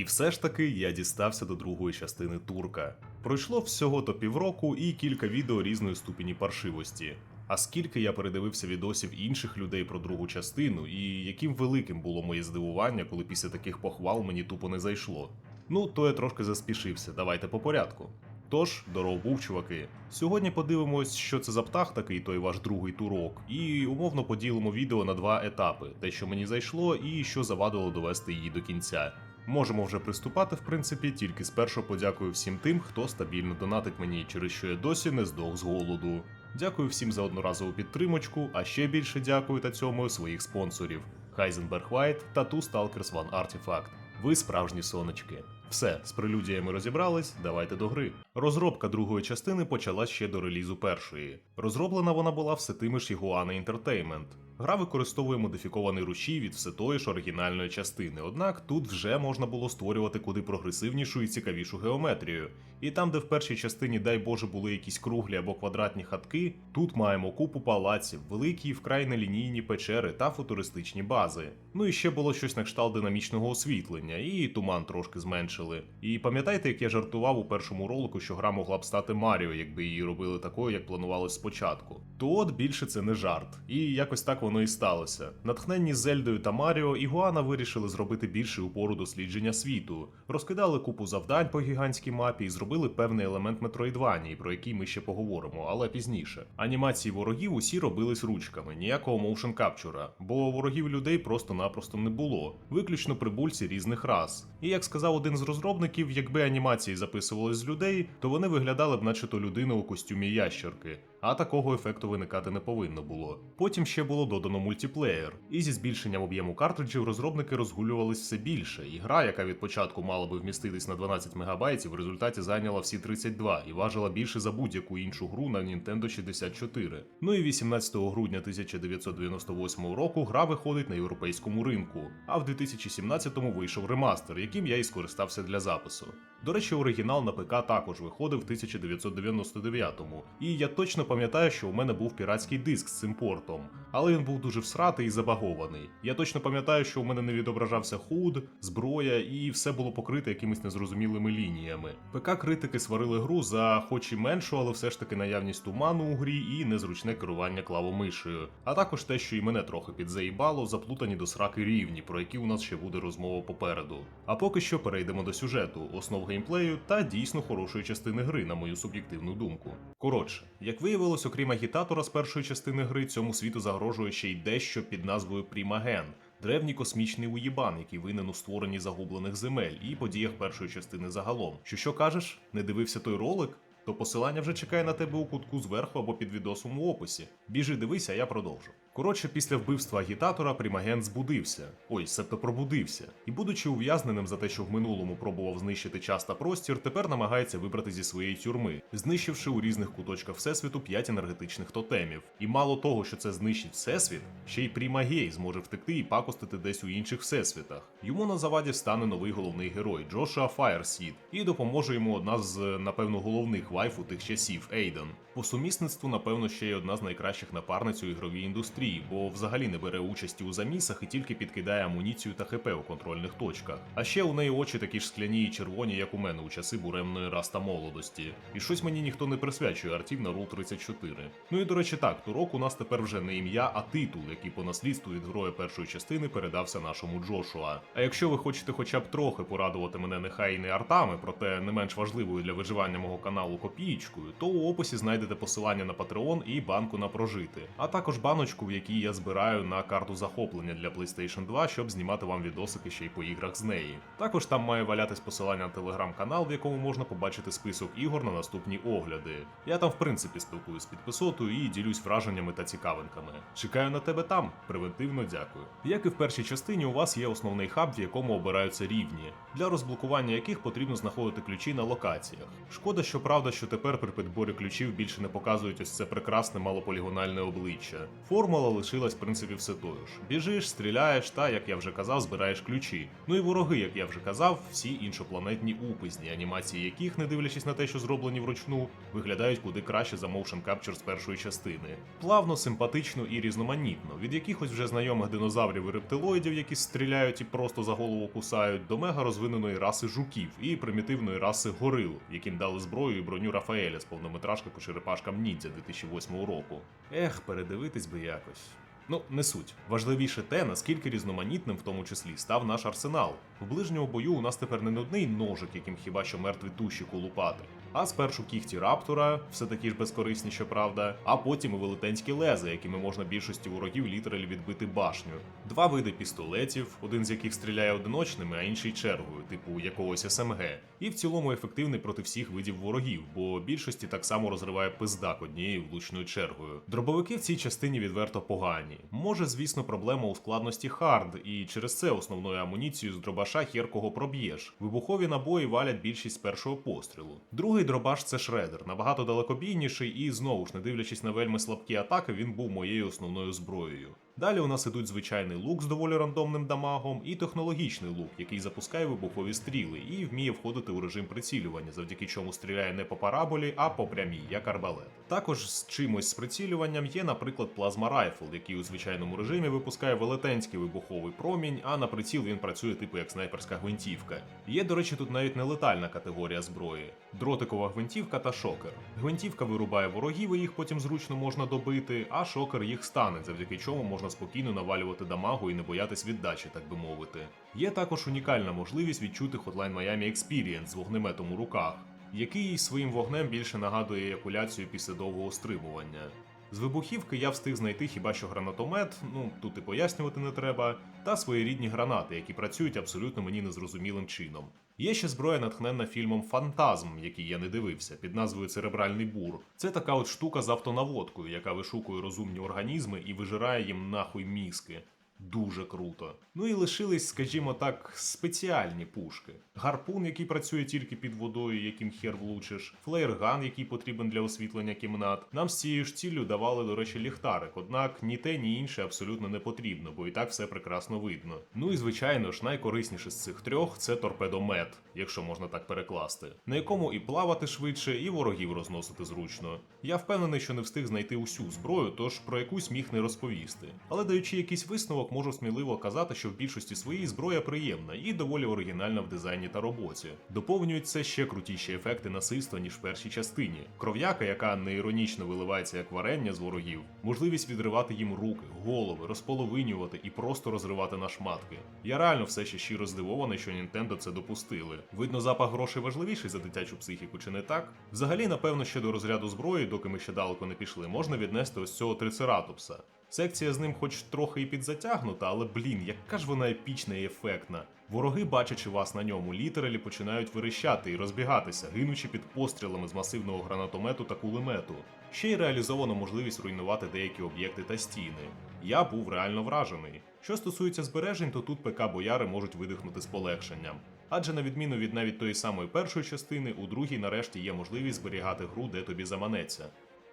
І все ж таки я дістався до другої частини турка. Пройшло всього то півроку і кілька відео різної ступені паршивості. А скільки я передивився відосів інших людей про другу частину, і яким великим було моє здивування, коли після таких похвал мені тупо не зайшло. Ну, то я трошки заспішився, давайте по порядку. Тож, здоров був, чуваки. Сьогодні подивимось, що це за птах такий той ваш другий турок, і умовно поділимо відео на два етапи: те, що мені зайшло, і що завадило довести її до кінця. Можемо вже приступати, в принципі, тільки спершу подякую всім тим, хто стабільно донатить мені, через що я досі не здох з голоду. Дякую всім за одноразову підтримочку, а ще більше дякую та цьому своїх спонсорів: Heisenberg White та Two Stalkers One Artifact. Ви справжні сонечки. Все, з прелюдіями розібрались, давайте до гри. Розробка другої частини почалась ще до релізу першої. Розроблена вона була все тими ж Iguana Entertainment. Гра використовує модифікований рушій від все тої ж оригінальної частини, однак тут вже можна було створювати куди прогресивнішу і цікавішу геометрію. І там, де в першій частині, дай Боже, були якісь круглі або квадратні хатки, тут маємо купу палаців, великі і вкрай нелінійні печери та футуристичні бази. Ну і ще було щось на кшталт динамічного освітлення, і туман трошки зменшили. І пам'ятаєте, як я жартував у першому ролику, що гра могла б стати Маріо, якби її робили такою, як планувалось спочатку. То от більше це не жарт. І якось так воно і сталося. Натхненні Зельдою та Маріо, Ігуана вирішили зробити більший упору дослідження світу, розкидали купу завдань по гігантській мапі і зробили певний елемент Метроїдванії, про який ми ще поговоримо, але пізніше. Анімації ворогів усі робились ручками, ніякого моушен капчура, бо ворогів людей просто-напросто не було, виключно прибульці різних рас. І як сказав один з розробників, якби анімації записувались з людей, то вони виглядали б наче-то людина у костюмі ящерки. А такого ефекту виникати не повинно було. Потім ще було додано мультиплеєр, і зі збільшенням об'єму картриджів розробники розгулювались все більше, і гра, яка від початку мала би вміститись на 12 МБ, в результаті зайняла всі 32 і важила більше за будь-яку іншу гру на Nintendo 64. Ну і 18 грудня 1998 року гра виходить на європейському ринку, а в 2017-му вийшов ремастер, яким я і скористався для запису. До речі, оригінал на ПК також виходив в 1999-му, і я точно пам'ятаю, що у мене був піратський диск з цим портом, але він був дуже всратий і забагований. Я точно пам'ятаю, що у мене не відображався худ, зброя, і все було покрите якимись незрозумілими лініями. ПК критики сварили гру за хоч і меншу, але все ж таки наявність туману у грі і незручне керування клавомишею, а також те, що і мене трохи підзаїбало, заплутані до сраки рівні, про які у нас ще буде розмова попереду. А поки що перейдемо до сюжету, основ геймплею та дійсно хорошої частини гри, на мою суб'єктивну думку. Коротше, як виявилось, окрім агітатора з першої частини гри, цьому світу загрожує ще й дещо під назвою Прімаген. Древній космічний уїбан, який винен у створенні загублених земель і подіях першої частини загалом. Що що кажеш? Не дивився той ролик? То посилання вже чекає на тебе у кутку зверху або під відосом у описі. Біжи, дивися, а я продовжу. Коротше, після вбивства агітатора Примаген збудився, ой, себто пробудився, і, будучи ув'язненим за те, що в минулому пробував знищити час та простір, тепер намагається вибрати зі своєї тюрми, знищивши у різних куточках всесвіту п'ять енергетичних тотемів. І мало того, що це знищить всесвіт, ще й Примагей зможе втекти і пакостити десь у інших всесвітах. Йому на заваді стане новий головний герой Джошуа Фаєрсід, і допоможе йому одна з, напевно, головних вайфу тих часів Ейден. По сумісництву, напевно, ще й одна з найкращих напарниць у ігровій індустрії, бо взагалі не бере участі у замісах і тільки підкидає амуніцію та ХП у контрольних точках. А ще у неї очі такі ж скляні і червоні, як у мене у часи буремної раста молодості. І щось мені ніхто не присвячує артів на Рул 34. Ну і до речі, так, турок у нас тепер вже не ім'я, а титул, який по наслідству від героя першої частини передався нашому Джошуа. А якщо ви хочете хоча б трохи порадувати мене нехай і не артами, проте не менш важливою для виживання мого каналу копієчкою, то у описі знайдете посилання на Patreon і банку на прожити, а також баночку, в якій я збираю на карту захоплення для PlayStation 2, щоб знімати вам відосики ще й по іграх з неї. Також там має валятись посилання на телеграм-канал, в якому можна побачити список ігор на наступні огляди. Я там в принципі спілкуюсь з підписотою і ділюсь враженнями та цікавинками. Чекаю на тебе там. Превентивно дякую. Як і в першій частині, у вас є основний хаб, в якому обираються рівні, для розблокування яких потрібно знаходити ключі на локаціях. Шкода, що правда, що тепер при підборі ключів більше більше не показують ось це прекрасне малополігональне обличчя. Формула лишилась в принципі все тою ж. Біжиш, стріляєш та, як я вже казав, збираєш ключі. Ну і вороги, як я вже казав, всі іншопланетні упизні, анімації яких, не дивлячись на те, що зроблені вручну, виглядають куди краще за motion capture з першої частини. Плавно, симпатично і різноманітно, від якихось вже знайомих динозаврів і рептилоїдів, які стріляють і просто за голову кусають, до мега розвиненої раси жуків і примітивної раси горил, яким дали зброю і броню Рафаеля з повнометражки по черепашкам ніндзя 2008 року. Ех, передивитись би якось. Ну, не суть. Важливіше те, наскільки різноманітним в тому числі став наш арсенал. В ближньому бою у нас тепер не нудний ножик, яким хіба що мертві туші колупати, а спершу кіхті раптора, все такі ж безкорисні, щоправда, а потім і велетенські лези, якими можна більшості ворогів літералі відбити башню. Два види пістолетів, один з яких стріляє одиночними, а інший чергою, типу якогось СМГ. І в цілому ефективний проти всіх видів ворогів, бо більшості так само розриває пиздак однією влучною чергою. Дробовики в цій частині відверто погані. Може, звісно, проблема у складності хард, і через це основною амуніцією з дробаша хер кого проб'єш. Вибухові набої валять більшість першого пострілу. Другий дробаш це шредер, набагато далекобійніший, і знову ж не дивлячись на вельми слабкі атаки, він був моєю основною зброєю. Далі у нас ідуть звичайний лук з доволі рандомним дамагом і технологічний лук, який запускає вибухові стріли і вміє входити у режим прицілювання, завдяки чому стріляє не по параболі, а по прямій, як арбалет. Також з чимось з прицілюванням є, наприклад, плазма райфл, який у звичайному режимі випускає велетенський вибуховий промінь, а на приціл він працює типу як снайперська гвинтівка. Є, до речі, тут навіть нелетальна категорія зброї: дротикова гвинтівка та шокер. Гвинтівка вирубає ворогів, і їх потім зручно можна добити, а шокер їх стане, завдяки чому можна спокійно навалювати дамагу і не боятись віддачі, так би мовити. Є також унікальна можливість відчути Hotline Miami Experience з вогнеметом у руках, який своїм вогнем більше нагадує еякуляцію після довгого стримування. З вибухівки я встиг знайти хіба що гранатомет, ну тут і пояснювати не треба, та своєрідні гранати, які працюють абсолютно мені незрозумілим чином. Є ще зброя, натхненна фільмом Фантазм, який я не дивився, під назвою Церебральний бур. Це така от штука з автонаводкою, яка вишукує розумні організми і вижирає їм нахуй мізки. Дуже круто. Ну і лишились, скажімо так, спеціальні пушки. Гарпун, який працює тільки під водою, яким хер влучиш, флеєрган, який потрібен для освітлення кімнат. Нам з цією ж ціллю давали, до речі, ліхтарик, однак ні те, ні інше абсолютно не потрібно, бо і так все прекрасно видно. Ну і звичайно ж, найкорисніше з цих трьох це торпедомет, якщо можна так перекласти, на якому і плавати швидше, і ворогів розносити зручно. Я впевнений, що не встиг знайти усю зброю, тож про якусь міг не розповісти. Але даючи якийсь висновок, можу сміливо казати, що в більшості своїй зброя приємна і доволі оригінальна в дизайні та роботі. Доповнюють це ще крутіші ефекти насильства, ніж в першій частині. Кров'яка, яка не іронічно виливається як варення з ворогів, можливість відривати їм руки, голови, розполовинювати і просто розривати на шматки. Я реально все ще щиро здивований, що Нінтендо це допустили. Видно, запах грошей важливіший за дитячу психіку, чи не так? Взагалі, напевно, ще до розряду зброї, доки ми ще далеко не пішли, можна віднести ось цього трицератопса. Секція з ним хоч трохи і підзатягнута, але блін, яка ж вона епічна і ефектна. Вороги, бачачи вас на ньому, літералі починають вирищати і розбігатися, гинучи під пострілами з масивного гранатомету та кулемету. Ще й реалізовано можливість руйнувати деякі об'єкти та стіни. Я був реально вражений. Що стосується збережень, то тут ПК бояри можуть видихнути з полегшенням. Адже на відміну від навіть тої самої першої частини, у другій нарешті є можливість зберігати гру, де тобі заманеться.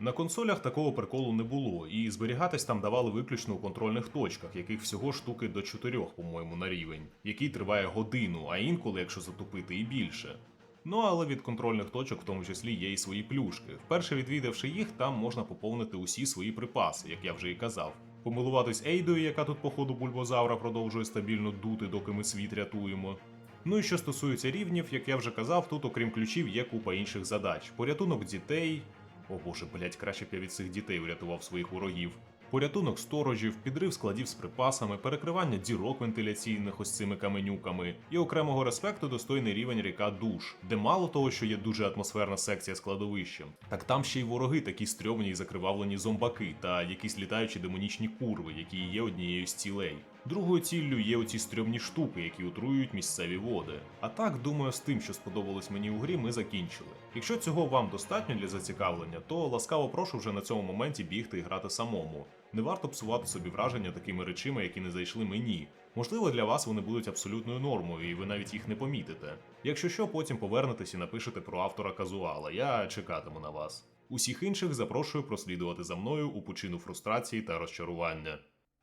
На консолях такого приколу не було, і зберігатись там давали виключно у контрольних точках, яких всього штуки до 4, по-моєму, на рівень, який триває годину, а інколи, якщо затупити, і більше. Ну але від контрольних точок в тому числі є і свої плюшки. Вперше відвідавши їх, там можна поповнити усі свої припаси, як я вже і казав. Помилуватись Ейдою, яка тут по ходу бульбозавра продовжує стабільно дути, доки ми світ рятуємо. Ну і що стосується рівнів, як я вже казав, тут окрім ключів є купа інших задач: порятунок дітей. О боже, блять, краще б я від цих дітей врятував своїх ворогів. Порятунок сторожів, підрив складів з припасами, перекривання дірок вентиляційних ось цими каменюками, і окремого респекту достойний рівень ріка душ, де мало того, що є дуже атмосферна секція складовищем, так там ще й вороги такі стрьомні й закривавлені зомбаки та якісь літаючі демонічні курви, які є однією з цілей. Другою ціллю є оці стрьомні штуки, які отруюють місцеві води. А так, думаю, з тим, що сподобалось мені у грі, ми закінчили. Якщо цього вам достатньо для зацікавлення, то ласкаво прошу вже на цьому моменті бігти і грати самому. Не варто псувати собі враження такими речами, які не зайшли мені. Можливо, для вас вони будуть абсолютною нормою, і ви навіть їх не помітите. Якщо що, потім повернетесь і напишете про автора казуала. Я чекатиму на вас. Усіх інших запрошую прослідувати за мною у пучину фрустрації та розчарування.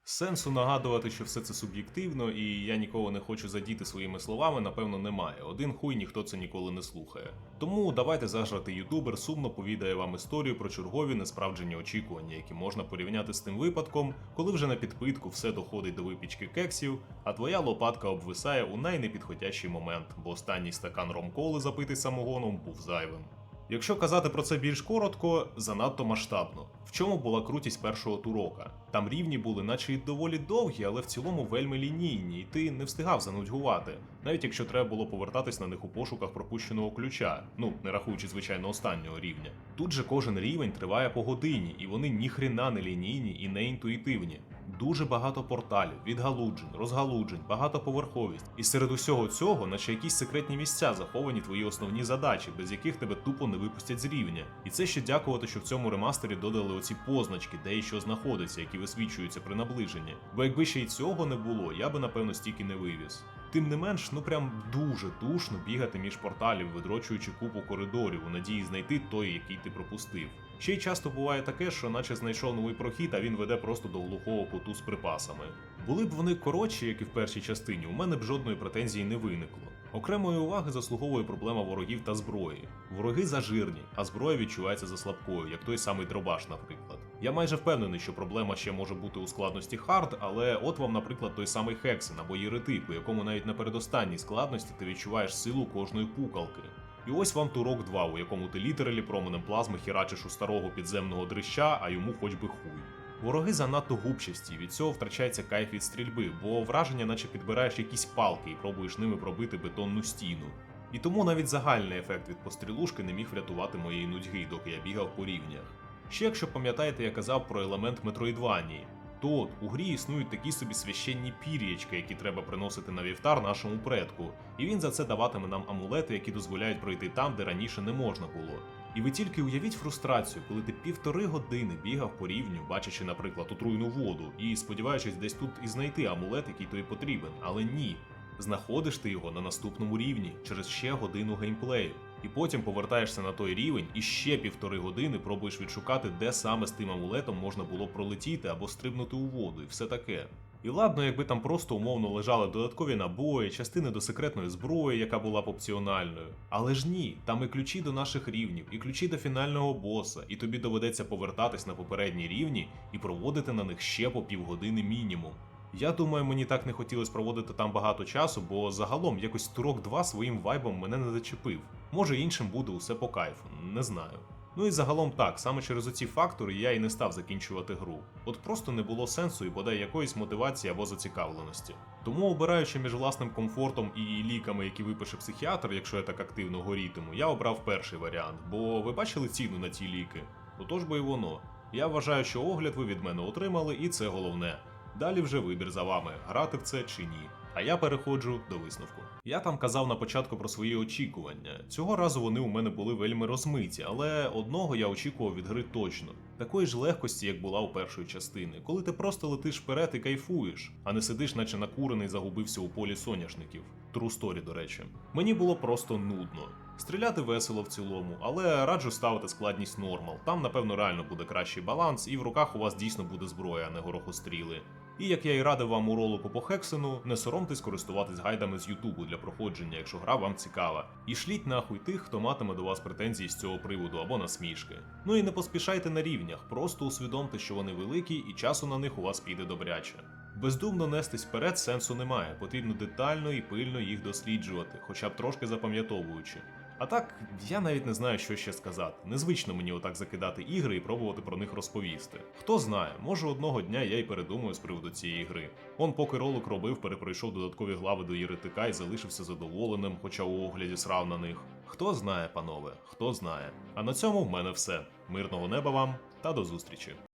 Сенсу нагадувати, що все це суб'єктивно, і я нікого не хочу задіти своїми словами, напевно, немає. Один хуй ніхто це ніколи не слухає. Тому давайте зажратий ютубер сумно повідає вам історію про чергові несправджені очікування, які можна порівняти з тим випадком, коли вже на підпитку все доходить до випічки кексів, а твоя лопатка обвисає у найнепідходящий момент, бо останній стакан ромколи, запитий самогоном, був зайвим. Якщо казати про це більш коротко, занадто масштабно. В чому була крутість першого турока? Там рівні були, наче й доволі довгі, але в цілому вельми лінійні, і ти не встигав занудьгувати, навіть якщо треба було повертатись на них у пошуках пропущеного ключа, ну не рахуючи звичайно останнього рівня. Тут же кожен рівень триває по годині, і вони ніхрена не лінійні і не інтуїтивні. Дуже багато порталів, відгалуджень, розгалуджень, багатоповерховість. І серед усього цього, наче якісь секретні місця заховані твої основні задачі, без яких тебе тупо не випустять з рівня. І це ще дякувати, що в цьому ремастері додали оці позначки, де і що знаходиться, які висвічуються при наближенні. Бо якби ще й цього не було, я би напевно стільки не вивіз. Тим не менш, ну прям дуже душно бігати між порталів, видрочуючи купу коридорів у надії знайти той, який ти пропустив. Ще й часто буває таке, що наче знайшов новий прохід, а він веде просто до глухого куту з припасами. Були б вони коротші, як і в першій частині, у мене б жодної претензії не виникло. Окремої уваги заслуговує проблема ворогів та зброї. Вороги зажирні, а зброя відчувається за слабкою, як той самий дробаш, наприклад. Я майже впевнений, що проблема ще може бути у складності хард, але от вам, наприклад, той самий Хексен або Єретик, у якому навіть на передостанній складності ти відчуваєш силу кожної пукалки. І ось вам турок 2, у якому ти літералі променем плазми хірачиш у старого підземного дрища, а йому хоч би хуй. Вороги занадто губчасті, від цього втрачається кайф від стрільби, бо враження, наче підбираєш якісь палки і пробуєш ними пробити бетонну стіну. І тому навіть загальний ефект від пострілушки не міг врятувати моєї нудьги, доки я бігав по рівнях. Ще якщо пам'ятаєте, я казав про елемент метроїдванії, то у грі існують такі собі священні пір'ячки, які треба приносити на вівтар нашому предку, і він за це даватиме нам амулети, які дозволяють пройти там, де раніше не можна було. І ви тільки уявіть фрустрацію, коли ти півтори години бігав по рівню, бачачи, наприклад, отруйну воду, і сподіваючись десь тут і знайти амулет, який тобі потрібен, але ні. Знаходиш ти його на наступному рівні через ще годину геймплею. І потім повертаєшся на той рівень і ще півтори години пробуєш відшукати, де саме з тим амулетом можна було пролетіти або стрибнути у воду, і все таке. І ладно, якби там просто умовно лежали додаткові набої, частини до секретної зброї, яка була б опціональною. Але ж ні, там і ключі до наших рівнів, і ключі до фінального боса, і тобі доведеться повертатись на попередні рівні і проводити на них ще по півгодини мінімум. Я думаю, мені так не хотілося проводити там багато часу, бо загалом якось Турок 2 своїм вайбом мене не зачепив. Може іншим буде усе по кайфу, не знаю. Ну і загалом так, саме через оці фактори я і не став закінчувати гру. От просто не було сенсу і бодай якоїсь мотивації або зацікавленості. Тому, обираючи між власним комфортом і ліками, які випише психіатр, якщо я так активно горітиму, я обрав перший варіант, бо ви бачили ціну на ті ліки? Отож би і воно. Я вважаю, що огляд ви від мене отримали, і це головне. Далі вже вибір за вами, грати в це чи ні. А я переходжу до висновку. Я там казав на початку про свої очікування. Цього разу вони у мене були вельми розмиті, але одного я очікував від гри точно. Такої ж легкості, як була у першої частини, коли ти просто летиш вперед і кайфуєш, а не сидиш, наче накурений, загубився у полі соняшників. Story, до речі. Мені було просто нудно. Стріляти весело в цілому, але раджу ставити складність нормал. Там, напевно, реально буде кращий баланс, і в руках у вас дійсно буде зброя, а не горохостріли. І як я і радив вам у ролику по Хексену, не соромтесь користуватись гайдами з Ютубу для проходження, якщо гра вам цікава. І шліть нахуй тих, хто матиме до вас претензії з цього приводу або насмішки. Ну і не поспішайте на рівнях, просто усвідомте, що вони великі, і часу на них у вас піде добряче. Бездумно нестись вперед сенсу немає, потрібно детально і пильно їх досліджувати, хоча б трошки запам'ятовуючи. А так, я навіть не знаю, що ще сказати. Незвично мені отак закидати ігри і пробувати про них розповісти. Хто знає, може одного дня я й передумаю з приводу цієї гри. Он поки ролик робив, перепройшов додаткові глави до Єретика і залишився задоволеним, хоча у огляді срав на них. Хто знає, панове, хто знає. А на цьому в мене все. Мирного неба вам та до зустрічі.